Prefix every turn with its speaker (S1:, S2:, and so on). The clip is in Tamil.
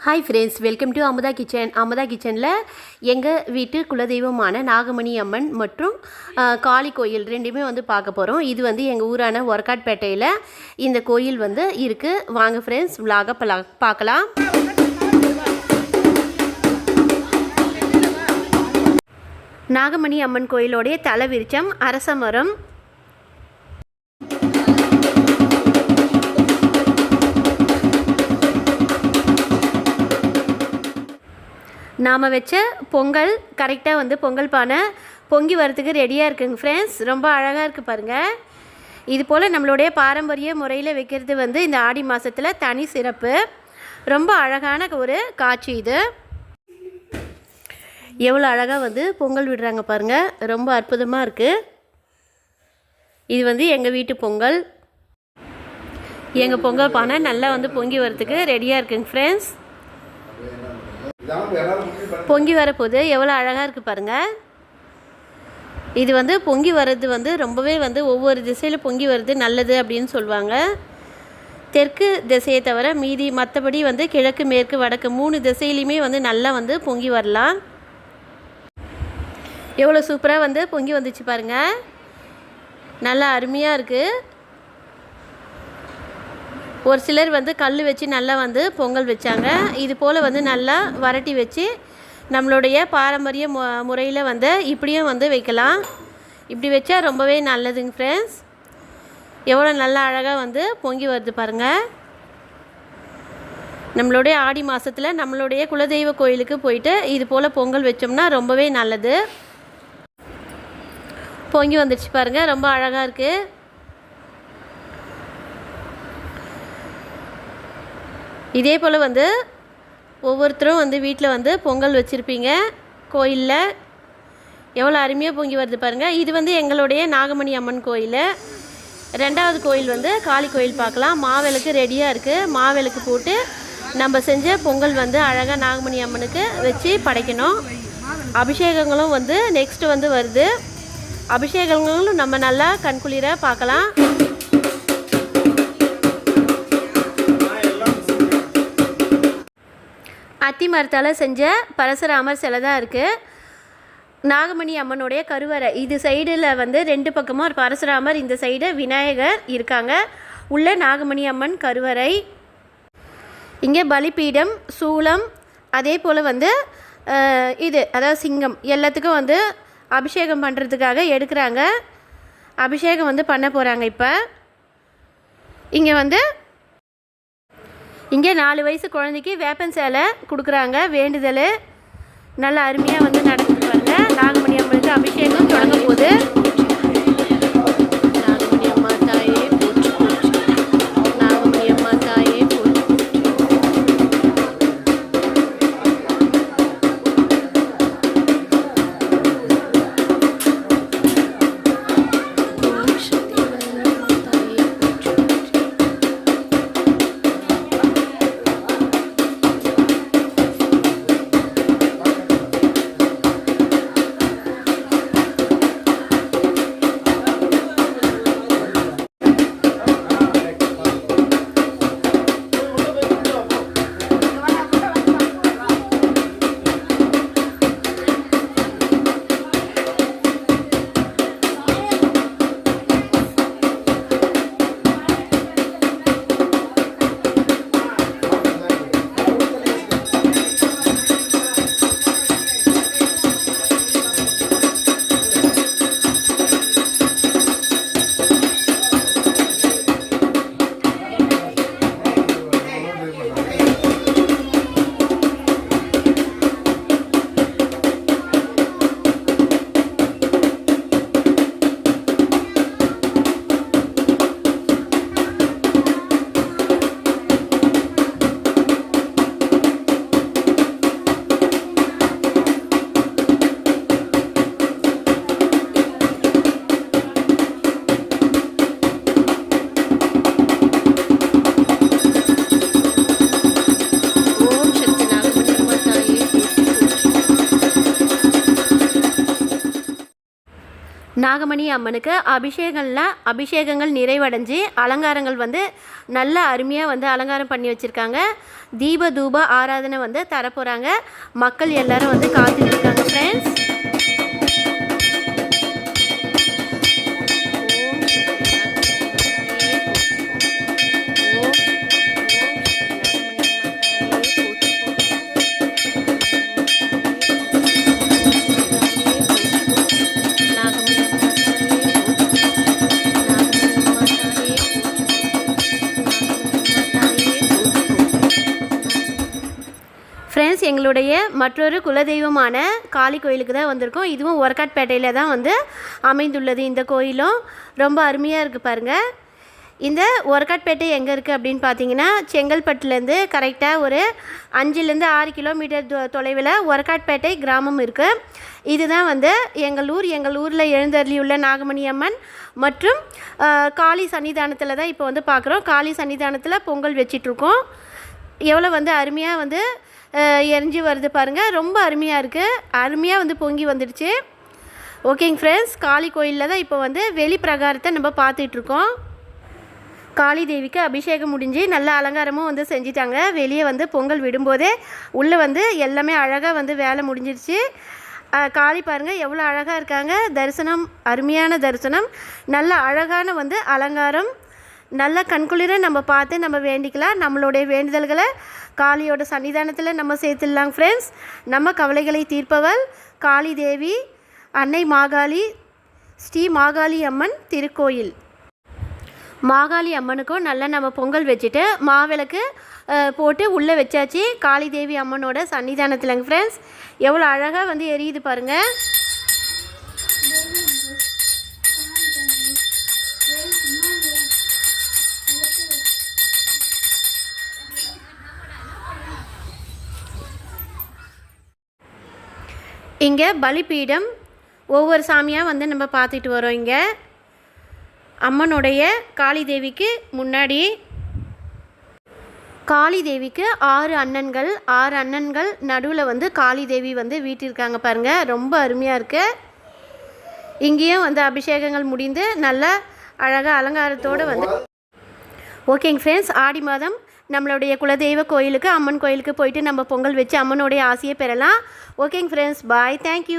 S1: Hi friends welcome to Amudha kitchen Amudha கிச்சனில் எங்கள் வீட்டு குலதெய்வமான நாகமணி அம்மன் மற்றும் காளி கோயில் ரெண்டுமே வந்து பார்க்க போகிறோம் இது வந்து எங்கள் ஊரான ஒர்க்காட்பேட்டையில் இந்த கோயில் வந்து இருக்குது வாங்க ஃப்ரெண்ட்ஸ் விலாக பார்க்கலாம். நாகமணி அம்மன் கோயிலோடைய தலை விருச்சம் அரச மரம் நாம் வச்ச பொங்கல் கரெக்டாக வந்து பொங்கல் பானை பொங்கி வரத்துக்கு ரெடியாக இருக்குங்க ஃப்ரெண்ட்ஸ் ரொம்ப அழகாக இருக்குது பாருங்கள் இது போல் நம்மளுடைய பாரம்பரிய முறையில் வைக்கிறது வந்து இந்த ஆடி மாதத்தில் தனி சிறப்பு. ரொம்ப அழகான ஒரு காட்சி இது. எவ்வளோ அழகாக வந்து பொங்கல் விடுறாங்க பாருங்கள் ரொம்ப அற்புதமாக இருக்குது இது வந்து எங்கள் வீட்டு பொங்கல். எங்கள் பொங்கல் பானை நல்லா வந்து பொங்கி வரத்துக்கு ரெடியாக இருக்குங்க ஃப்ரெண்ட்ஸ் பொங்கி வரப்போகுது. எவ்வளோ அழகாக இருக்குது பாருங்கள் இது வந்து பொங்கி வர்றது வந்து ரொம்பவே வந்து ஒவ்வொரு திசையில் பொங்கி வர்றது நல்லது அப்படின்னு சொல்லுவாங்க. தெற்கு திசையை தவிர மீதி மற்றபடி வந்து கிழக்கு மேற்கு வடக்கு மூணு திசையிலையுமே வந்து நல்லா வந்து பொங்கி வரலாம். எவ்வளோ சூப்பராக வந்து பொங்கி வந்துச்சு பாருங்கள் நல்லா அருமையாக இருக்குது ஒரு சிலர் வந்து கல் வச்சு நல்லா வந்து பொங்கல் வச்சாங்க. இது போல் வந்து நல்லா வரட்டி வச்சு நம்மளுடைய பாரம்பரிய மு முறையில் வந்து இப்படியும் வந்து வைக்கலாம். இப்படி வச்சா ரொம்பவே நல்லதுங்க ஃப்ரெண்ட்ஸ் எவ்வளோ நல்லா அழகாக வந்து பொங்கி வருது பாருங்கள் நம்மளுடைய ஆடி மாதத்தில் நம்மளுடைய குலதெய்வ கோயிலுக்கு போயிட்டு இது போல் பொங்கல் வச்சோம்னா ரொம்பவே நல்லது. பொங்கி வந்துடுச்சு பாருங்கள் ரொம்ப அழகாக இருக்குது இதே போல் வந்து ஒவ்வொருத்தரும் வந்து வீட்டில் வந்து பொங்கல் வச்சுருப்பீங்க. கோயிலில் எவ்வளோ அருமையாக பொங்கி வருது பாருங்கள் இது வந்து எங்களுடைய நாகமணி அம்மன் கோயில். ரெண்டாவது கோயில் வந்து காளி கோயில் பார்க்கலாம். மாவிளக்கு ரெடியாக இருக்குது மாவிளக்கு போட்டு நம்ம செஞ்ச பொங்கல் வந்து அழகாக நாகமணி அம்மனுக்கு வச்சு படைக்கணும். அபிஷேகங்களும் வந்து நெக்ஸ்ட்டு வந்து வருது. அபிஷேகங்களும் நம்ம நல்லா கண்குளிர பார்க்கலாம். அத்தி மரத்தால் செஞ்ச பரசுராமர் சிலை தான் இருக்குது நாகமணி அம்மனுடைய கருவறை. இது சைடில் வந்து ரெண்டு பக்கமும் ஒரு பரசுராமர் இந்த சைடு விநாயகர் இருக்காங்க. உள்ள நாகமணி அம்மன் கருவறை. இங்கே பலிபீடம் சூலம் அதே போல் வந்து இது அதாவது சிங்கம் எல்லாத்துக்கும் வந்து அபிஷேகம் பண்ணுறதுக்காக எடுக்கிறாங்க. அபிஷேகம் வந்து பண்ண போகிறாங்க இப்போ. இங்கே வந்து இங்கே நாலு வயசு குழந்தைக்கு வேப்பன் சேலை கொடுக்குறாங்க வேண்டுதல். நல்லா அருமையாக வந்து நடக்குது. நாகமணி அம்மனுக்கு அபிஷேகங்களில் அபிஷேகங்கள் நிறைவடைஞ்சு அலங்காரங்கள் வந்து நல்ல அருமையாக வந்து அலங்காரம் பண்ணி வச்சுருக்காங்க. தீப தூப ஆராதனை வந்து தரப்போகிறாங்க மக்கள் எல்லாரும் வந்து காத்துட்டு இருக்காங்க ஃப்ரெண்ட்ஸ் எங்களுடைய மற்றொரு குலதெய்வமான காளி கோயிலுக்கு தான் வந்திருக்கோம். இதுவும் ஒர்க்காட்பேட்டையில் தான் வந்து அமைந்துள்ளது இந்த கோயிலும். ரொம்ப அருமையாக இருக்குது பாருங்கள் இந்த ஒர்க்காட்பேட்டை எங்கே இருக்குது அப்படின்னு பார்த்தீங்கன்னா செங்கல்பட்டுலேருந்து கரெக்டாக ஒரு அஞ்சுலேருந்து ஆறு கிலோமீட்டர் தொ தொலைவில் ஒர்க்காட்பேட்டை கிராமம் இருக்குது இதுதான் வந்து எங்கள் ஊர். எங்கள் ஊரில் எழுந்தருளியுள்ள நாகமணி அம்மன் மற்றும் காளி சன்னிதானத்தில் தான் இப்போ வந்து பார்க்குறோம் காளி சன்னிதானத்தில் பொங்கல் வச்சிட்ருக்கோம். எவ்வளோ வந்து அருமையாக வந்து எரிஞ்சு வருது பாருங்கள் ரொம்ப அருமையாக இருக்குது அருமையாக வந்து பொங்கி வந்துடுச்சு. ஓகேங்க ஃப்ரெண்ட்ஸ் காளி கோயிலில் தான் இப்போ வந்து வெளி பிரகாரத்தை நம்ம பார்த்துட்ருக்கோம் காளி தேவிக்கு அபிஷேகம் முடிஞ்சு நல்ல அலங்காரமும் வந்து செஞ்சிட்டாங்க. வெளியே வந்து பொங்கல் விடும்போதே உள்ளே வந்து எல்லாமே அழகாக வந்து வேலை முடிஞ்சிருச்சு. காளி பாருங்கள் எவ்வளோ அழகாக இருக்காங்க. தரிசனம் அருமையான தரிசனம். நல்ல அழகான வந்து அலங்காரம். நல்ல கண்குளிர நம்ம பார்த்து நம்ம வேண்டிக்கலாம். நம்மளுடைய வேண்டுதல்களை காளியோட சன்னிதானத்தில் நம்ம சேர்த்துடலாம் ஃப்ரெண்ட்ஸ் நம்ம கவலைகளை தீர்ப்பவள் காளி தேவி அன்னை மாகாளி ஸ்ரீ மாகாளி அம்மன் திருக்கோயில். மாகாளி அம்மனுக்கும் நல்லா நம்ம பொங்கல் வச்சுட்டு மாவிளக்கு போட்டு உள்ளே வச்சாச்சு. காளி தேவி அம்மனோட சன்னிதானத்துலங்க ஃப்ரெண்ட்ஸ் எவ்வளோ அழகாக வந்து எரியுது பாருங்கள் இங்கே பலிபீடம் ஒவ்வொரு சாமியாக வந்து நம்ம பார்த்துட்டு வரோம் இங்கே. அம்மனுடைய காளி தேவிக்கு முன்னாடி காளி தேவிக்கு ஆறு அண்ணன்கள் ஆறு அண்ணன்கள் நடுவில் வந்து காளி தேவி வந்து வீட்டிருக்காங்க பாருங்கள் ரொம்ப அருமையாக இருக்குது இங்கேயும் வந்து அபிஷேகங்கள் முடிந்து நல்ல அழகாக அலங்காரத்தோடு வந்து ஓகேங்க ஃப்ரெண்ட்ஸ் ஆடி மாதம் நம்மளுடைய குலதெய்வ கோயிலுக்கு அம்மன் கோயிலுக்கு போயிட்டு நம்ம பொங்கல் வச்சு அம்மனுடைய ஆசையை பெறலாம். ஓகேங்க ஃப்ரெண்ட்ஸ் பாய் தேங்க்யூ